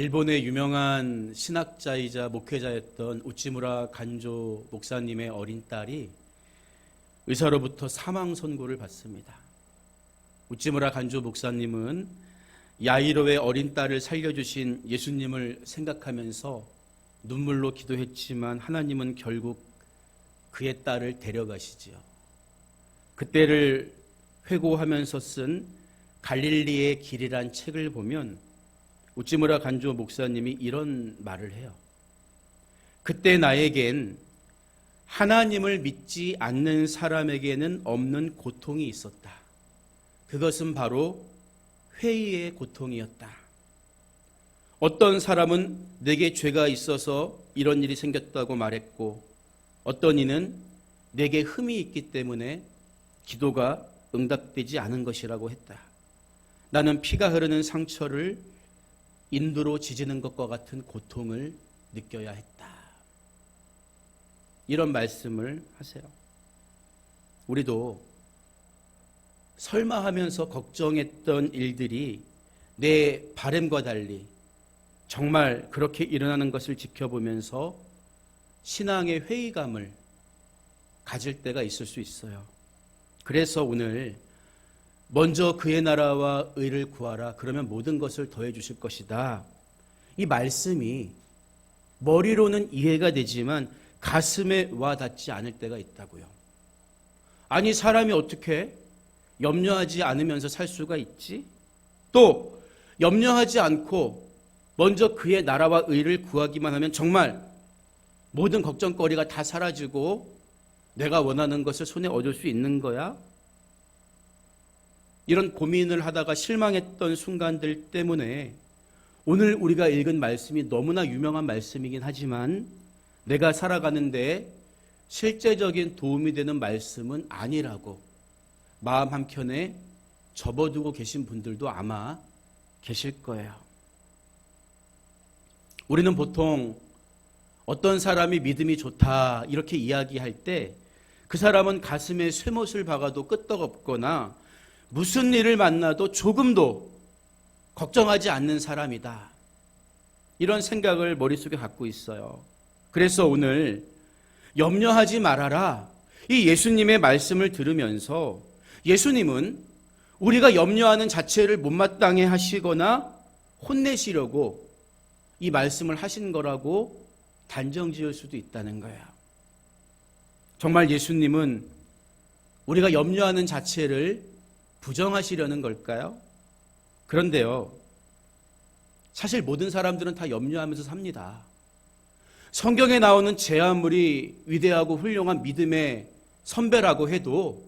일본의 유명한 신학자이자 목회자였던 우찌무라 간조 목사님의 어린 딸이 의사로부터 사망 선고를 받습니다. 우찌무라 간조 목사님은 야이로의 어린 딸을 살려주신 예수님을 생각하면서 눈물로 기도했지만 하나님은 결국 그의 딸을 데려가시지요. 그때를 회고하면서 쓴 갈릴리의 길이란 책을 보면 우찌무라 간조 목사님이 이런 말을 해요. 그때 나에겐 하나님을 믿지 않는 사람에게는 없는 고통이 있었다. 그것은 바로 회의의 고통이었다. 어떤 사람은 내게 죄가 있어서 이런 일이 생겼다고 말했고, 어떤 이는 내게 흠이 있기 때문에 기도가 응답되지 않은 것이라고 했다. 나는 피가 흐르는 상처를 인두로 지지는 것과 같은 고통을 느껴야 했다. 이런 말씀을 하세요. 우리도 설마 하면서 걱정했던 일들이 내 바램과 달리 정말 그렇게 일어나는 것을 지켜보면서 신앙의 회의감을 가질 때가 있을 수 있어요. 그래서 오늘 먼저 그의 나라와 의를 구하라. 그러면 모든 것을 더해 주실 것이다. 이 말씀이 머리로는 이해가 되지만 가슴에 와 닿지 않을 때가 있다고요. 아니 사람이 어떻게 염려하지 않으면서 살 수가 있지? 또 염려하지 않고 먼저 그의 나라와 의를 구하기만 하면 정말 모든 걱정거리가 다 사라지고 내가 원하는 것을 손에 얻을 수 있는 거야? 이런 고민을 하다가 실망했던 순간들 때문에 오늘 우리가 읽은 말씀이 너무나 유명한 말씀이긴 하지만 내가 살아가는데 실제적인 도움이 되는 말씀은 아니라고 마음 한켠에 접어두고 계신 분들도 아마 계실 거예요. 우리는 보통 어떤 사람이 믿음이 좋다 이렇게 이야기할 때 그 사람은 가슴에 쇠못을 박아도 끄떡없거나 무슨 일을 만나도 조금도 걱정하지 않는 사람이다. 이런 생각을 머릿속에 갖고 있어요. 그래서 오늘 염려하지 말아라. 이 예수님의 말씀을 들으면서 예수님은 우리가 염려하는 자체를 못마땅해 하시거나 혼내시려고 이 말씀을 하신 거라고 단정 지을 수도 있다는 거야. 정말 예수님은 우리가 염려하는 자체를 부정하시려는 걸까요? 그런데요, 사실 모든 사람들은 다 염려하면서 삽니다. 성경에 나오는 제 아무리 위대하고 훌륭한 믿음의 선배라고 해도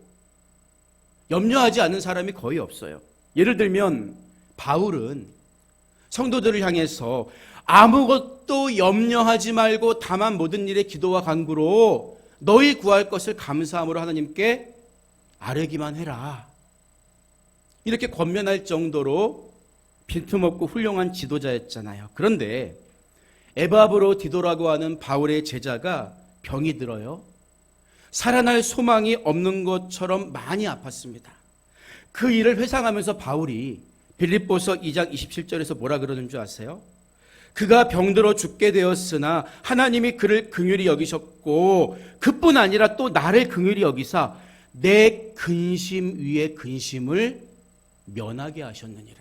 염려하지 않는 사람이 거의 없어요. 예를 들면 바울은 성도들을 향해서 아무것도 염려하지 말고 다만 모든 일에 기도와 간구로 너희 구할 것을 감사함으로 하나님께 아뢰기만 해라. 이렇게 권면할 정도로 빈틈없고 훌륭한 지도자였잖아요. 그런데 에바브로 디도라고 하는 바울의 제자가 병이 들어요. 살아날 소망이 없는 것처럼 많이 아팠습니다. 그 일을 회상하면서 바울이 빌립보서 2장 27절에서 뭐라 그러는 줄 아세요? 그가 병들어 죽게 되었으나 하나님이 그를 긍휼히 여기셨고 그뿐 아니라 또 나를 긍휼히 여기사 내 근심 위에 근심을 면하게 하셨느니라.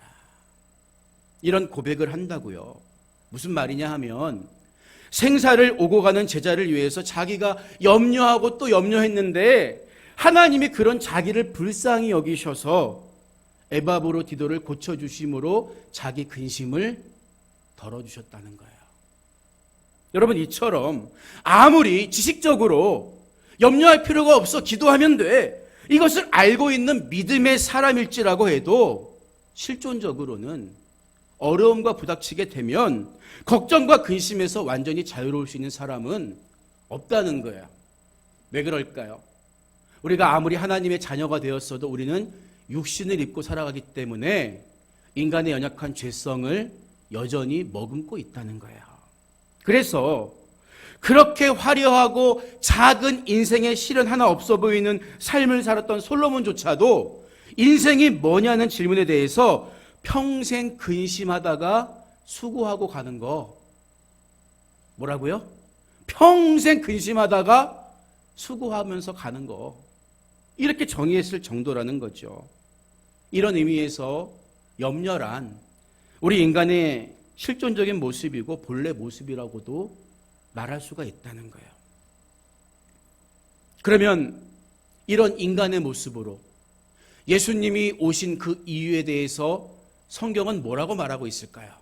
이런 고백을 한다고요. 무슨 말이냐 하면 생사를 오고 가는 제자를 위해서 자기가 염려하고 또 염려했는데 하나님이 그런 자기를 불쌍히 여기셔서 에바브로 디도를 고쳐 주심으로 자기 근심을 덜어 주셨다는 거예요. 여러분 이처럼 아무리 지식적으로 염려할 필요가 없어 기도하면 돼. 이것을 알고 있는 믿음의 사람일지라고 해도 실존적으로는 어려움과 부닥치게 되면 걱정과 근심에서 완전히 자유로울 수 있는 사람은 없다는 거야. 왜 그럴까요? 우리가 아무리 하나님의 자녀가 되었어도 우리는 육신을 입고 살아가기 때문에 인간의 연약한 죄성을 여전히 머금고 있다는 거예요. 그래서 그렇게 화려하고 작은 인생에 실은 하나 없어 보이는 삶을 살았던 솔로몬조차도 인생이 뭐냐는 질문에 대해서 평생 근심하다가 수고하고 가는 거 뭐라고요? 평생 근심하다가 수고하면서 가는 거 이렇게 정의했을 정도라는 거죠. 이런 의미에서 염려란 우리 인간의 실존적인 모습이고 본래 모습이라고도 말할 수가 있다는 거예요. 그러면 이런 인간의 모습으로 예수님이 오신 그 이유에 대해서 성경은 뭐라고 말하고 있을까요?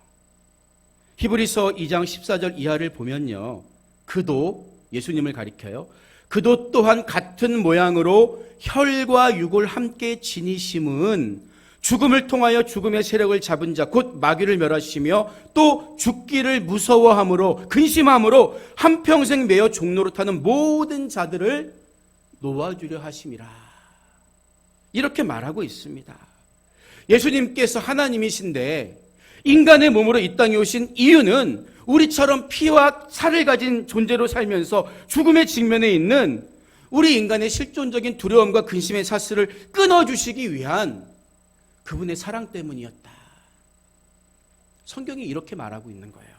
히브리서 2장 14절 이하를 보면요. 그도 예수님을 가리켜요. 그도 또한 같은 모양으로 혈과 육을 함께 지니심은 죽음을 통하여 죽음의 세력을 잡은 자 곧 마귀를 멸하시며 또 죽기를 무서워함으로 근심함으로 한평생 매여 종로로 타는 모든 자들을 놓아주려 하심이라. 이렇게 말하고 있습니다. 예수님께서 하나님이신데 인간의 몸으로 이 땅에 오신 이유는 우리처럼 피와 살을 가진 존재로 살면서 죽음의 직면에 있는 우리 인간의 실존적인 두려움과 근심의 사슬을 끊어주시기 위한 그분의 사랑 때문이었다. 성경이 이렇게 말하고 있는 거예요.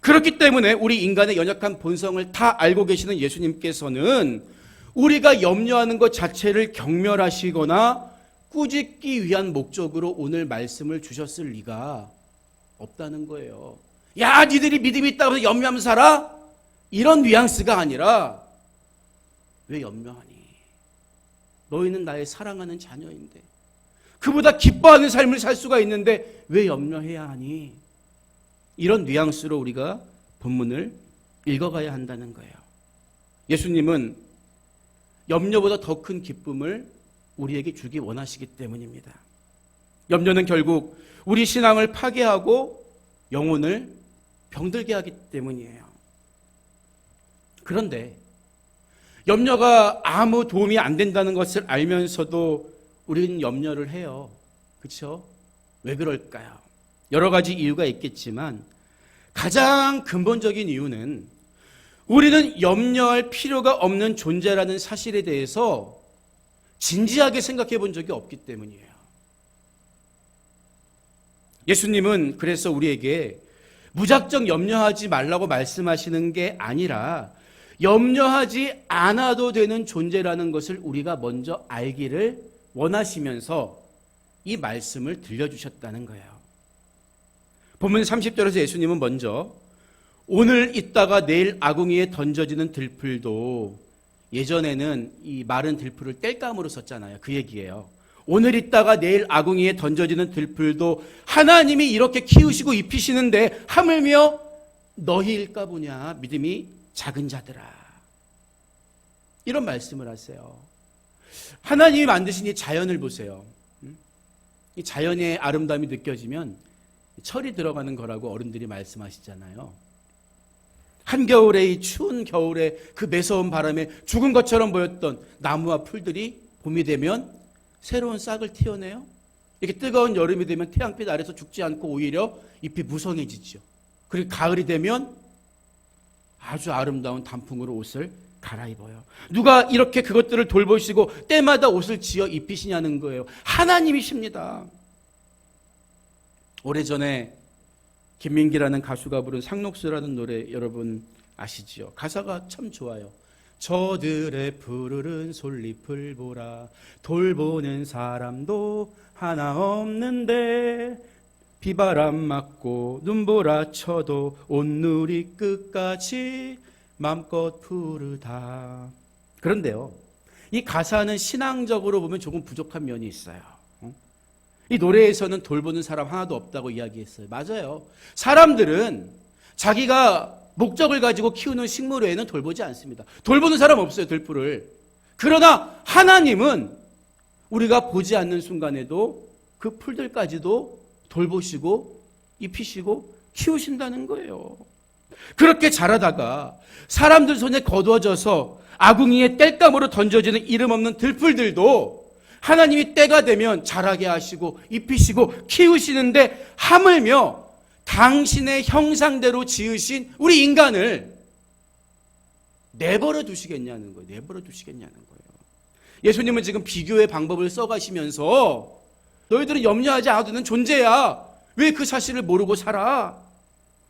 그렇기 때문에 우리 인간의 연약한 본성을 다 알고 계시는 예수님께서는 우리가 염려하는 것 자체를 경멸하시거나 꾸짖기 위한 목적으로 오늘 말씀을 주셨을 리가 없다는 거예요. 야, 니들이 믿음이 있다고 해서 염려하면서 살아? 이런 뉘앙스가 아니라 왜 염려하니? 너희는 나의 사랑하는 자녀인데 그보다 기뻐하는 삶을 살 수가 있는데 왜 염려해야 하니? 이런 뉘앙스로 우리가 본문을 읽어가야 한다는 거예요. 예수님은 염려보다 더 큰 기쁨을 우리에게 주기 원하시기 때문입니다. 염려는 결국 우리 신앙을 파괴하고 영혼을 병들게 하기 때문이에요. 그런데 염려가 아무 도움이 안 된다는 것을 알면서도 우리는 염려를 해요. 그렇죠? 왜 그럴까요? 여러 가지 이유가 있겠지만 가장 근본적인 이유는 우리는 염려할 필요가 없는 존재라는 사실에 대해서 진지하게 생각해 본 적이 없기 때문이에요. 예수님은 그래서 우리에게 무작정 염려하지 말라고 말씀하시는 게 아니라 염려하지 않아도 되는 존재라는 것을 우리가 먼저 알기를 원하시면서 이 말씀을 들려주셨다는 거예요. 본문 30절에서 예수님은 먼저 오늘 있다가 내일 아궁이에 던져지는 들풀도 예전에는 이 마른 들풀을 뗄감으로 썼잖아요. 그 얘기예요. 오늘 있다가 내일 아궁이에 던져지는 들풀도 하나님이 이렇게 키우시고 입히시는데 하물며 너희일까 보냐 믿음이 작은 자들아. 이런 말씀을 하세요. 하나님이 만드신 이 자연을 보세요. 이 자연의 아름다움이 느껴지면 철이 들어가는 거라고 어른들이 말씀하시잖아요. 한겨울에 이 추운 겨울에 그 매서운 바람에 죽은 것처럼 보였던 나무와 풀들이 봄이 되면 새로운 싹을 틔워내요. 이렇게 뜨거운 여름이 되면 태양빛 아래서 죽지 않고 오히려 잎이 무성해지죠. 그리고 가을이 되면 아주 아름다운 단풍으로 옷을 갈아입어요. 누가 이렇게 그것들을 돌보시고 때마다 옷을 지어 입히시냐는 거예요. 하나님이십니다. 오래전에 김민기라는 가수가 부른 상록수라는 노래 여러분 아시지요? 가사가 참 좋아요. 저들의 푸르른 솔잎을 보라 돌보는 사람도 하나 없는데 비바람 맞고 눈보라 쳐도 온누리 끝까지 맘껏 푸르다. 그런데요, 이 가사는 신앙적으로 보면 조금 부족한 면이 있어요. 어? 이 노래에서는 돌보는 사람 하나도 없다고 이야기했어요. 맞아요. 사람들은 자기가 목적을 가지고 키우는 식물 외에는 돌보지 않습니다. 돌보는 사람 없어요, 들풀을. 그러나 하나님은 우리가 보지 않는 순간에도 그 풀들까지도 돌보시고 입히시고 키우신다는 거예요. 그렇게 자라다가 사람들 손에 거두어져서 아궁이에 땔감으로 던져지는 이름 없는 들풀들도 하나님이 때가 되면 자라게 하시고 입히시고 키우시는데 하물며 당신의 형상대로 지으신 우리 인간을 내버려 두시겠냐는 거예요. 내버려 두시겠냐는 거예요. 예수님은 지금 비교의 방법을 써가시면서 너희들은 염려하지 않아도 되는 존재야. 왜 그 사실을 모르고 살아?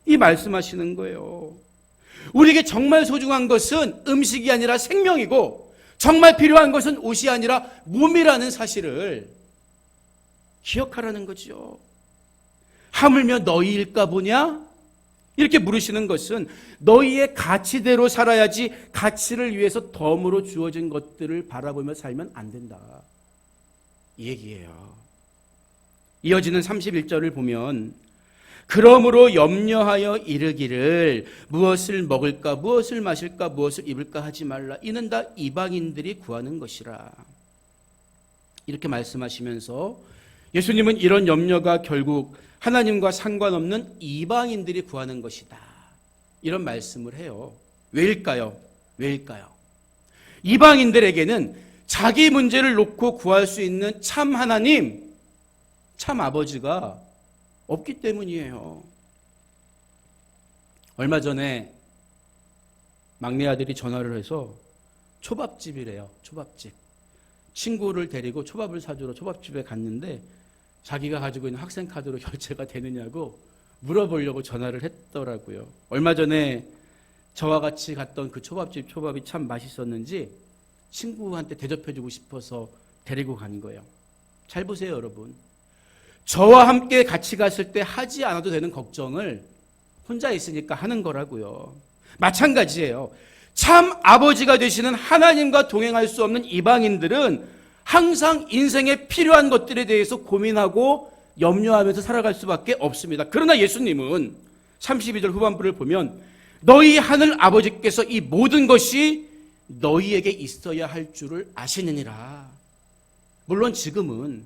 이 말씀하시는 거예요. 우리에게 정말 소중한 것은 음식이 아니라 생명이고 정말 필요한 것은 옷이 아니라 몸이라는 사실을 기억하라는 거죠. 하물며 너희일까 보냐? 이렇게 물으시는 것은 너희의 가치대로 살아야지 가치를 위해서 덤으로 주어진 것들을 바라보며 살면 안 된다. 이 얘기예요. 이어지는 31절을 보면 그러므로 염려하여 이르기를 무엇을 먹을까 무엇을 마실까 무엇을 입을까 하지 말라. 이는 다 이방인들이 구하는 것이라. 이렇게 말씀하시면서 예수님은 이런 염려가 결국 하나님과 상관없는 이방인들이 구하는 것이다. 이런 말씀을 해요. 왜일까요? 왜일까요? 이방인들에게는 자기 문제를 놓고 구할 수 있는 참 하나님 참 아버지가 없기 때문이에요. 얼마 전에 막내 아들이 전화를 해서 초밥집이래요. 초밥집. 친구를 데리고 초밥을 사주러 초밥집에 갔는데 자기가 가지고 있는 학생 카드로 결제가 되느냐고 물어보려고 전화를 했더라고요. 얼마 전에 저와 같이 갔던 그 초밥집 초밥이 참 맛있었는지 친구한테 대접해주고 싶어서 데리고 간 거예요. 잘 보세요, 여러분. 저와 함께 같이 갔을 때 하지 않아도 되는 걱정을 혼자 있으니까 하는 거라고요. 마찬가지예요. 참 아버지가 되시는 하나님과 동행할 수 없는 이방인들은 항상 인생에 필요한 것들에 대해서 고민하고 염려하면서 살아갈 수밖에 없습니다. 그러나 예수님은 32절 후반부를 보면 너희 하늘 아버지께서 이 모든 것이 너희에게 있어야 할 줄을 아시느니라. 물론 지금은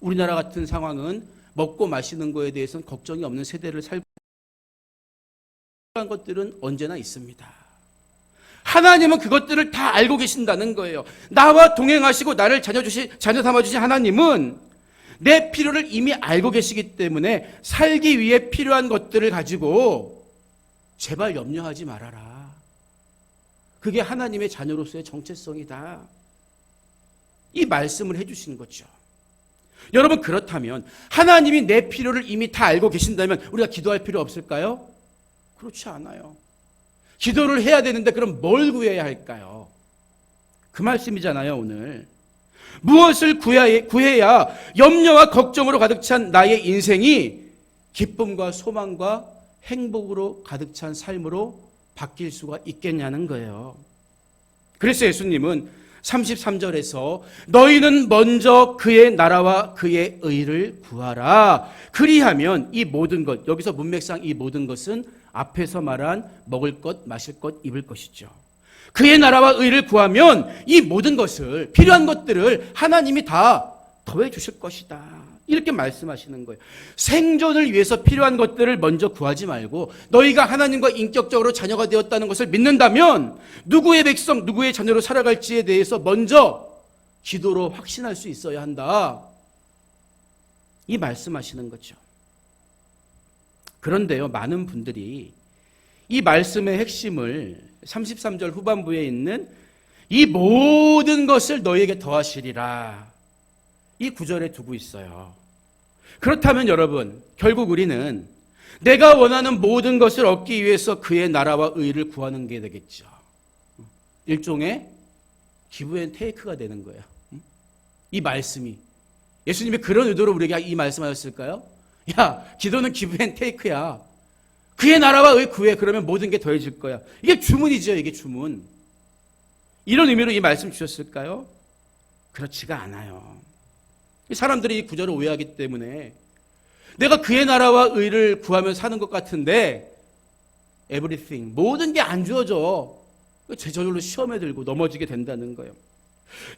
우리나라 같은 상황은 먹고 마시는 거에 대해서는 걱정이 없는 세대를 살고 한 것들은 언제나 있습니다. 하나님은 그것들을 다 알고 계신다는 거예요. 나와 동행하시고 나를 자녀 주시 자녀 삼아 주신 하나님은 내 필요를 이미 알고 계시기 때문에 살기 위해 필요한 것들을 가지고 제발 염려하지 말아라. 그게 하나님의 자녀로서의 정체성이다. 이 말씀을 해 주신 거죠. 여러분 그렇다면 하나님이 내 필요를 이미 다 알고 계신다면 우리가 기도할 필요 없을까요? 그렇지 않아요. 기도를 해야 되는데 그럼 뭘 구해야 할까요? 그 말씀이잖아요, 오늘. 무엇을 구해야, 구해야 염려와 걱정으로 가득 찬 나의 인생이 기쁨과 소망과 행복으로 가득 찬 삶으로 바뀔 수가 있겠냐는 거예요. 그래서 예수님은 33절에서 너희는 먼저 그의 나라와 그의 의를 구하라. 그리하면 이 모든 것, 여기서 문맥상 이 모든 것은 앞에서 말한 먹을 것, 마실 것, 입을 것이죠. 그의 나라와 의를 구하면 이 모든 것을, 필요한 것들을 하나님이 다 더해 주실 것이다. 이렇게 말씀하시는 거예요. 생존을 위해서 필요한 것들을 먼저 구하지 말고 너희가 하나님과 인격적으로 자녀가 되었다는 것을 믿는다면 누구의 백성, 누구의 자녀로 살아갈지에 대해서 먼저 기도로 확신할 수 있어야 한다. 이 말씀하시는 거죠. 그런데요, 많은 분들이 이 말씀의 핵심을 33절 후반부에 있는 이 모든 것을 너희에게 더하시리라. 이 구절에 두고 있어요. 그렇다면 여러분, 결국 우리는 내가 원하는 모든 것을 얻기 위해서 그의 나라와 의를 구하는 게 되겠죠. 일종의 기부 앤 테이크가 되는 거예요. 이 말씀이. 예수님이 그런 의도로 우리에게 이 말씀하셨을까요? 야, 기도는 기부 앤 테이크야. 그의 나라와 의 구해. 그러면 모든 게 더해질 거야. 이게 주문이죠, 이게 주문. 이런 의미로 이 말씀 주셨을까요? 그렇지가 않아요. 사람들이 이 구절을 오해하기 때문에 내가 그의 나라와 의를 구하며 사는 것 같은데 everything 모든 게 안 주어져 제 저절로 시험에 들고 넘어지게 된다는 거예요.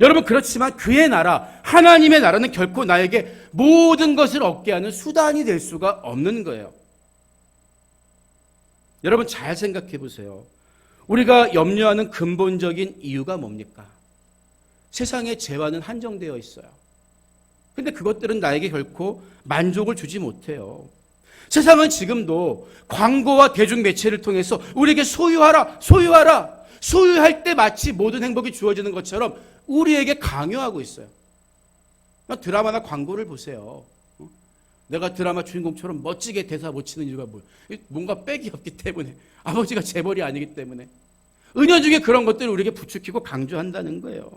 여러분 그렇지만 그의 나라 하나님의 나라는 결코 나에게 모든 것을 얻게 하는 수단이 될 수가 없는 거예요. 여러분 잘 생각해 보세요. 우리가 염려하는 근본적인 이유가 뭡니까? 세상의 재화는 한정되어 있어요. 근데 그것들은 나에게 결코 만족을 주지 못해요. 세상은 지금도 광고와 대중 매체를 통해서 우리에게 소유하라, 소유하라, 소유할 때 마치 모든 행복이 주어지는 것처럼 우리에게 강요하고 있어요. 드라마나 광고를 보세요. 내가 드라마 주인공처럼 멋지게 대사 못 치는 이유가 뭐야? 뭔가 빽이 없기 때문에 아버지가 재벌이 아니기 때문에 은연중에 그런 것들을 우리에게 부추기고 강조한다는 거예요.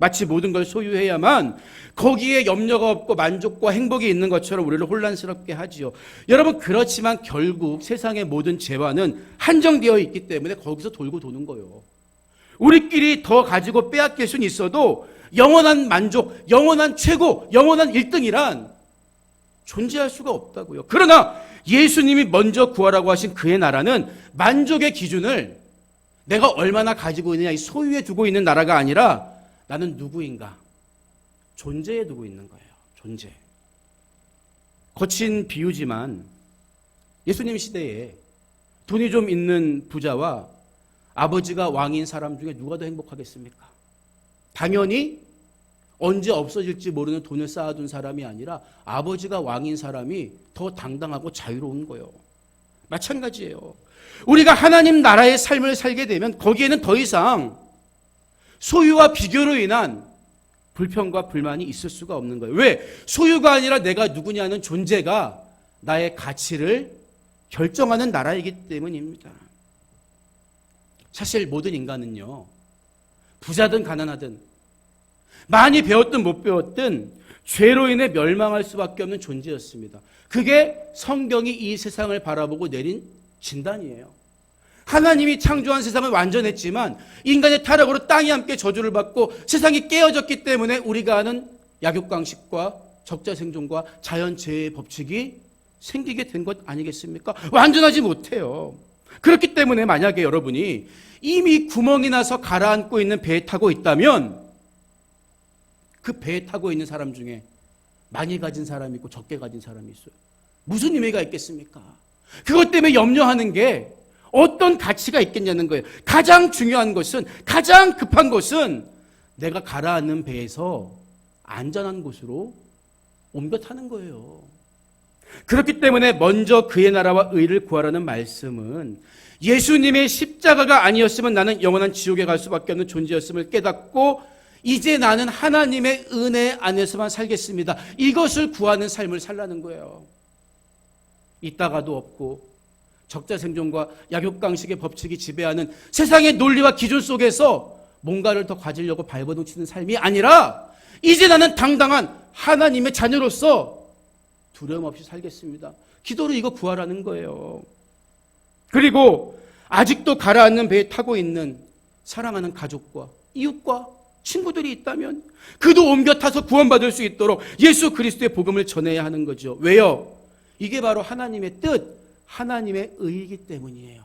마치 모든 걸 소유해야만 거기에 염려가 없고 만족과 행복이 있는 것처럼 우리를 혼란스럽게 하지요. 여러분 그렇지만 결국 세상의 모든 재화는 한정되어 있기 때문에 거기서 돌고 도는 거예요. 우리끼리 더 가지고 빼앗길 수는 있어도 영원한 만족, 영원한 최고, 영원한 1등이란 존재할 수가 없다고요. 그러나 예수님이 먼저 구하라고 하신 그의 나라는 만족의 기준을 내가 얼마나 가지고 있느냐, 이 소유에 두고 있는 나라가 아니라 나는 누구인가? 존재에 두고 있는 거예요. 존재. 거친 비유지만 예수님 시대에 돈이 좀 있는 부자와 아버지가 왕인 사람 중에 누가 더 행복하겠습니까? 당연히 언제 없어질지 모르는 돈을 쌓아둔 사람이 아니라 아버지가 왕인 사람이 더 당당하고 자유로운 거예요. 마찬가지예요. 우리가 하나님 나라의 삶을 살게 되면 거기에는 더 이상 소유와 비교로 인한 불평과 불만이 있을 수가 없는 거예요. 왜? 소유가 아니라 내가 누구냐는 존재가 나의 가치를 결정하는 나라이기 때문입니다. 사실 모든 인간은요, 부자든 가난하든, 많이 배웠든 못 배웠든, 죄로 인해 멸망할 수밖에 없는 존재였습니다. 그게 성경이 이 세상을 바라보고 내린 진단이에요. 하나님이 창조한 세상은 완전했지만 인간의 타락으로 땅이 함께 저주를 받고 세상이 깨어졌기 때문에 우리가 아는 약육강식과 적자생존과 자연재해의 법칙이 생기게 된 것 아니겠습니까? 완전하지 못해요. 그렇기 때문에 만약에 여러분이 이미 구멍이 나서 가라앉고 있는 배에 타고 있다면 그 배에 타고 있는 사람 중에 많이 가진 사람이 있고 적게 가진 사람이 있어요. 무슨 의미가 있겠습니까? 그것 때문에 염려하는 게 어떤 가치가 있겠냐는 거예요. 가장 중요한 것은, 가장 급한 것은 내가 가라앉는 배에서 안전한 곳으로 옮겨 타는 거예요. 그렇기 때문에 먼저 그의 나라와 의를 구하라는 말씀은 예수님의 십자가가 아니었으면 나는 영원한 지옥에 갈 수밖에 없는 존재였음을 깨닫고 이제 나는 하나님의 은혜 안에서만 살겠습니다. 이것을 구하는 삶을 살라는 거예요. 있다가도 없고 적자 생존과 약육강식의 법칙이 지배하는 세상의 논리와 기준 속에서 뭔가를 더 가지려고 발버둥 치는 삶이 아니라 이제 나는 당당한 하나님의 자녀로서 두려움 없이 살겠습니다. 기도로 이거 구하라는 거예요. 그리고 아직도 가라앉는 배에 타고 있는 사랑하는 가족과 이웃과 친구들이 있다면 그도 옮겨 타서 구원받을 수 있도록 예수 그리스도의 복음을 전해야 하는 거죠. 왜요? 이게 바로 하나님의 뜻, 하나님의 의이기 때문이에요.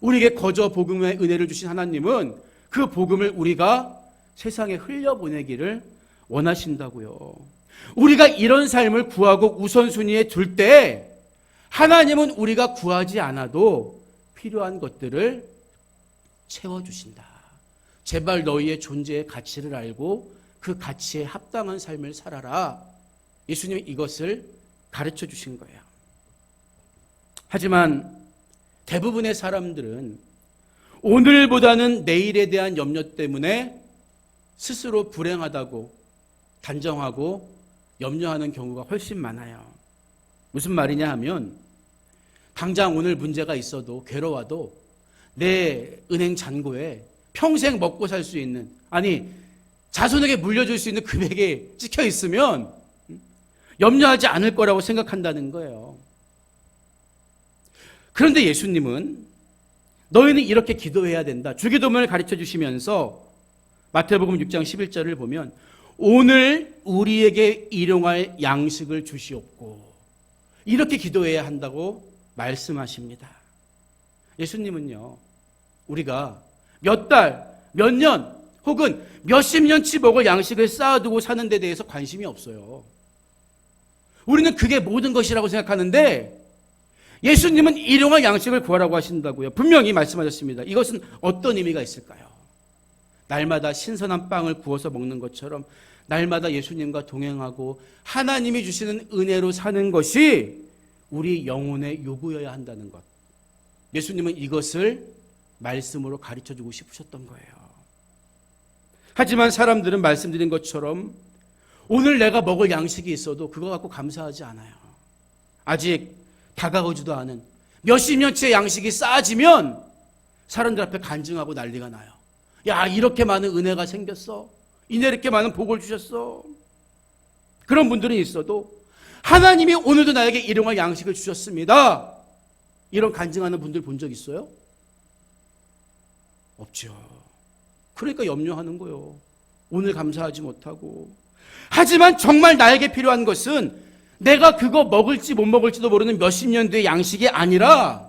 우리에게 거저 복음의 은혜를 주신 하나님은 그 복음을 우리가 세상에 흘려보내기를 원하신다고요. 우리가 이런 삶을 구하고 우선순위에 둘 때 하나님은 우리가 구하지 않아도 필요한 것들을 채워주신다. 제발 너희의 존재의 가치를 알고 그 가치에 합당한 삶을 살아라. 예수님이 이것을 가르쳐 주신 거예요. 하지만 대부분의 사람들은 오늘보다는 내일에 대한 염려 때문에 스스로 불행하다고 단정하고 염려하는 경우가 훨씬 많아요. 무슨 말이냐 하면 당장 오늘 문제가 있어도 괴로워도 내 은행 잔고에 평생 먹고 살 수 있는 아니 자손에게 물려줄 수 있는 금액이 찍혀 있으면 염려하지 않을 거라고 생각한다는 거예요. 그런데 예수님은 너희는 이렇게 기도해야 된다. 주기도문을 가르쳐 주시면서 마태복음 6장 11절을 보면 오늘 우리에게 일용할 양식을 주시옵고 이렇게 기도해야 한다고 말씀하십니다. 예수님은요. 우리가 몇 달, 몇 년 혹은 몇십 년치 먹을 양식을 쌓아두고 사는 데 대해서 관심이 없어요. 우리는 그게 모든 것이라고 생각하는데 예수님은 일용할 양식을 구하라고 하신다고요. 분명히 말씀하셨습니다. 이것은 어떤 의미가 있을까요? 날마다 신선한 빵을 구워서 먹는 것처럼 날마다 예수님과 동행하고 하나님이 주시는 은혜로 사는 것이 우리 영혼의 요구여야 한다는 것. 예수님은 이것을 말씀으로 가르쳐 주고 싶으셨던 거예요. 하지만 사람들은 말씀드린 것처럼 오늘 내가 먹을 양식이 있어도 그거 갖고 감사하지 않아요. 아직 다가오지도 않은 몇십 년째 양식이 쌓아지면 사람들 앞에 간증하고 난리가 나요. 야, 이렇게 많은 은혜가 생겼어. 이렇게 많은 복을 주셨어. 그런 분들은 있어도 하나님이 오늘도 나에게 일용할 양식을 주셨습니다. 이런 간증하는 분들 본 적 있어요? 없죠. 그러니까 염려하는 거요. 오늘 감사하지 못하고. 하지만 정말 나에게 필요한 것은 내가 그거 먹을지 못 먹을지도 모르는 몇십 년 뒤의 양식이 아니라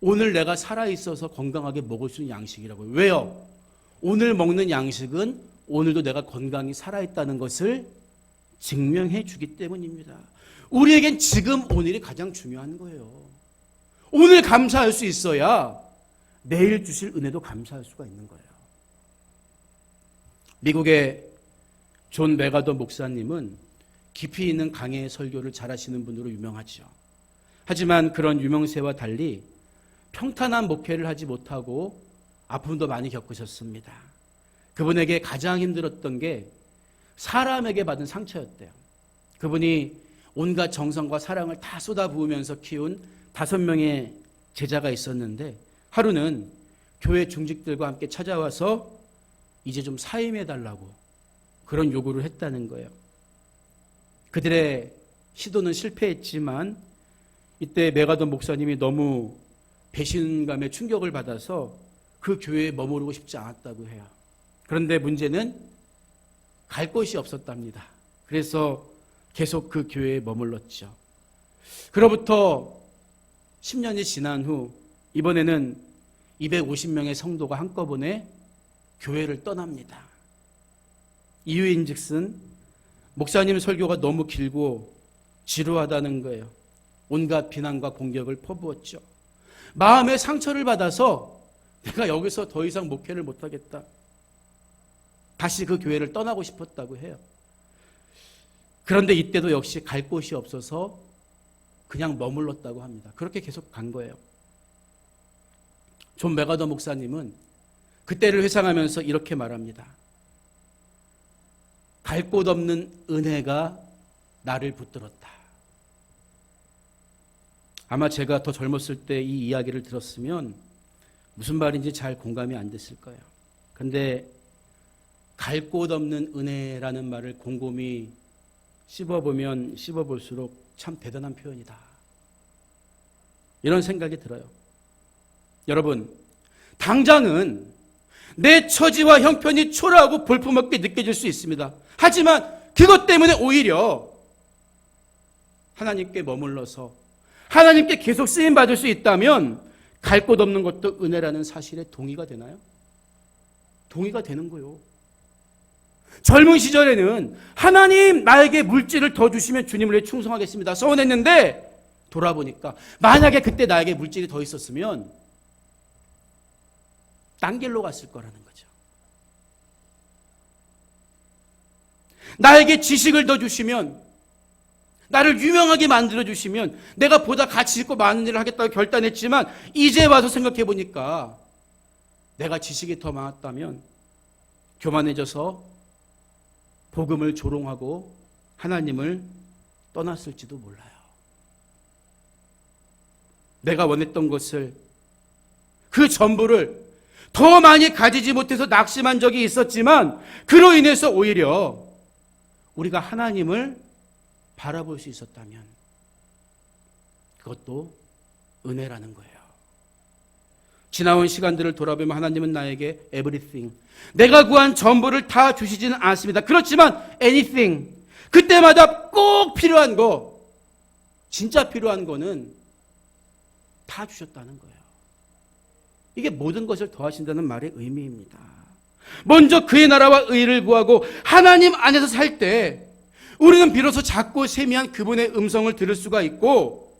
오늘 내가 살아있어서 건강하게 먹을 수 있는 양식이라고요. 왜요? 오늘 먹는 양식은 오늘도 내가 건강히 살아있다는 것을 증명해 주기 때문입니다. 우리에겐 지금 오늘이 가장 중요한 거예요. 오늘 감사할 수 있어야 내일 주실 은혜도 감사할 수가 있는 거예요. 미국의 존 메가더 목사님은 깊이 있는 강의 설교를 잘하시는 분으로 유명하죠. 하지만 그런 유명세와 달리 평탄한 목회를 하지 못하고 아픔도 많이 겪으셨습니다. 그분에게 가장 힘들었던 게 사람에게 받은 상처였대요. 그분이 온갖 정성과 사랑을 다 쏟아부으면서 키운 다섯 명의 제자가 있었는데 하루는 교회 중직들과 함께 찾아와서 이제 좀 사임해 달라고 그런 요구를 했다는 거예요. 그들의 시도는 실패했지만 이때 메가돈 목사님이 너무 배신감에 충격을 받아서 그 교회에 머무르고 싶지 않았다고 해요. 그런데 문제는 갈 곳이 없었답니다. 그래서 계속 그 교회에 머물렀죠. 그로부터 10년이 지난 후 이번에는 250명의 성도가 한꺼번에 교회를 떠납니다. 이유인 즉슨 목사님 설교가 너무 길고 지루하다는 거예요. 온갖 비난과 공격을 퍼부었죠. 마음의 상처를 받아서 내가 여기서 더 이상 목회를 못하겠다. 다시 그 교회를 떠나고 싶었다고 해요. 그런데 이때도 역시 갈 곳이 없어서 그냥 머물렀다고 합니다. 그렇게 계속 간 거예요. 존 메가더 목사님은 그때를 회상하면서 이렇게 말합니다. 갈 곳 없는 은혜가 나를 붙들었다. 아마 제가 더 젊었을 때 이 이야기를 들었으면 무슨 말인지 잘 공감이 안 됐을 거예요. 근데 갈 곳 없는 은혜라는 말을 곰곰이 씹어보면 씹어볼수록 참 대단한 표현이다. 이런 생각이 들어요. 여러분, 당장은 내 처지와 형편이 초라하고 볼품없게 느껴질 수 있습니다. 하지만 그것 때문에 오히려 하나님께 머물러서 하나님께 계속 쓰임 받을 수 있다면 갈 곳 없는 것도 은혜라는 사실에 동의가 되나요? 동의가 되는 거요. 젊은 시절에는 하나님 나에게 물질을 더 주시면 주님을 위해 충성하겠습니다. 서원했는데 돌아보니까 만약에 그때 나에게 물질이 더 있었으면 딴 길로 갔을 거라는 거죠. 나에게 지식을 더 주시면 나를 유명하게 만들어 주시면 내가 보다 가치 있고 많은 일을 하겠다고 결단했지만 이제 와서 생각해 보니까 내가 지식이 더 많았다면 교만해져서 복음을 조롱하고 하나님을 떠났을지도 몰라요. 내가 원했던 것을 그 전부를 더 많이 가지지 못해서 낙심한 적이 있었지만 그로 인해서 오히려 우리가 하나님을 바라볼 수 있었다면 그것도 은혜라는 거예요. 지나온 시간들을 돌아보면 하나님은 나에게 everything 내가 구한 전부를 다 주시지는 않습니다. 그렇지만 anything 그때마다 꼭 필요한 거 진짜 필요한 거는 다 주셨다는 거예요. 이게 모든 것을 더하신다는 말의 의미입니다. 먼저 그의 나라와 의를 구하고 하나님 안에서 살 때 우리는 비로소 작고 세미한 그분의 음성을 들을 수가 있고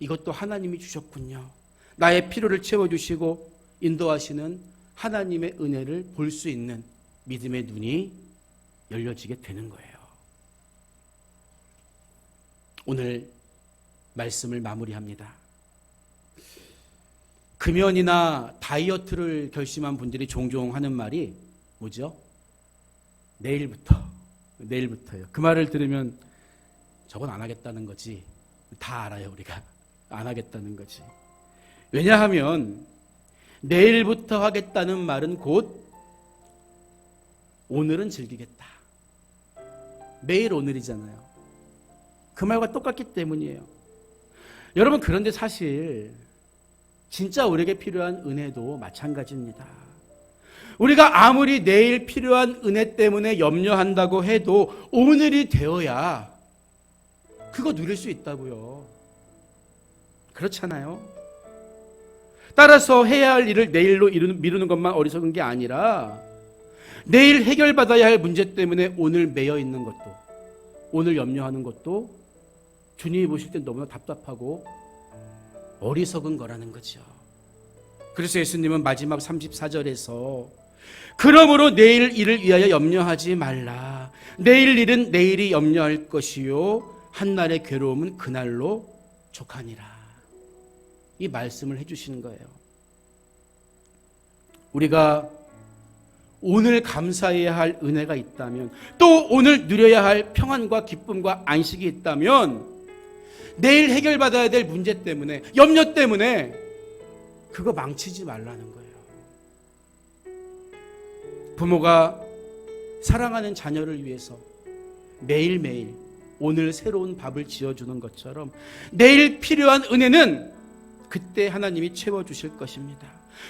이것도 하나님이 주셨군요. 나의 필요를 채워주시고 인도하시는 하나님의 은혜를 볼 수 있는 믿음의 눈이 열려지게 되는 거예요. 오늘 말씀을 마무리합니다. 금연이나 다이어트를 결심한 분들이 종종 하는 말이 뭐죠? 내일부터 내일부터요. 그 말을 들으면 저건 안 하겠다는 거지. 다 알아요, 우리가. 안 하겠다는 거지. 왜냐하면 내일부터 하겠다는 말은 곧 오늘은 즐기겠다. 매일 오늘이잖아요. 그 말과 똑같기 때문이에요. 여러분, 그런데 사실 진짜 우리에게 필요한 은혜도 마찬가지입니다. 우리가 아무리 내일 필요한 은혜 때문에 염려한다고 해도 오늘이 되어야 그거 누릴 수 있다고요. 그렇잖아요. 따라서 해야 할 일을 내일로 미루는 것만 어리석은 게 아니라 내일 해결받아야 할 문제 때문에 오늘 매여 있는 것도 오늘 염려하는 것도 주님이 보실 때 너무나 답답하고 어리석은 거라는 거죠. 그래서 예수님은 마지막 34절에서 그러므로 내일 일을 위하여 염려하지 말라. 내일 일은 내일이 염려할 것이요 한날의 괴로움은 그날로 족하니라. 이 말씀을 해 주시는 거예요. 우리가 오늘 감사해야 할 은혜가 있다면 또 오늘 누려야 할 평안과 기쁨과 안식이 있다면 내일 해결받아야 될 문제 때문에 염려 때문에 그거 망치지 말라는 거예요. 부모가 사랑하는 자녀를 위해서 매일매일 오늘 새로운 밥을 지어주는 것처럼 내일 필요한 은혜는 그때 하나님이 채워주실 것입니다.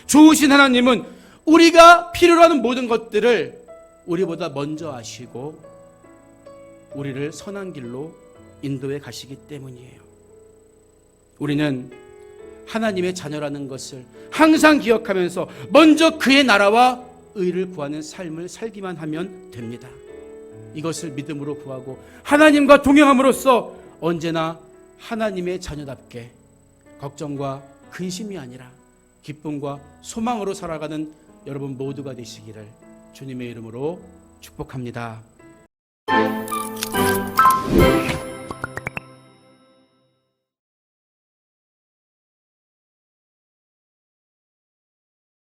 좋으신 하나님은 우리가 필요로 하는 모든 것들을 우리보다 먼저 아시고 우리를 선한 길로 인도해 가시기 때문이에요. 우리는 하나님의 자녀라는 것을 항상 기억하면서 먼저 그의 나라와 의를 구하는 삶을 살기만 하면 됩니다. 이것을 믿음으로 구하고 하나님과 동행함으로써 언제나 하나님의 자녀답게 걱정과 근심이 아니라 기쁨과 소망으로 살아가는 여러분 모두가 되시기를 주님의 이름으로 축복합니다.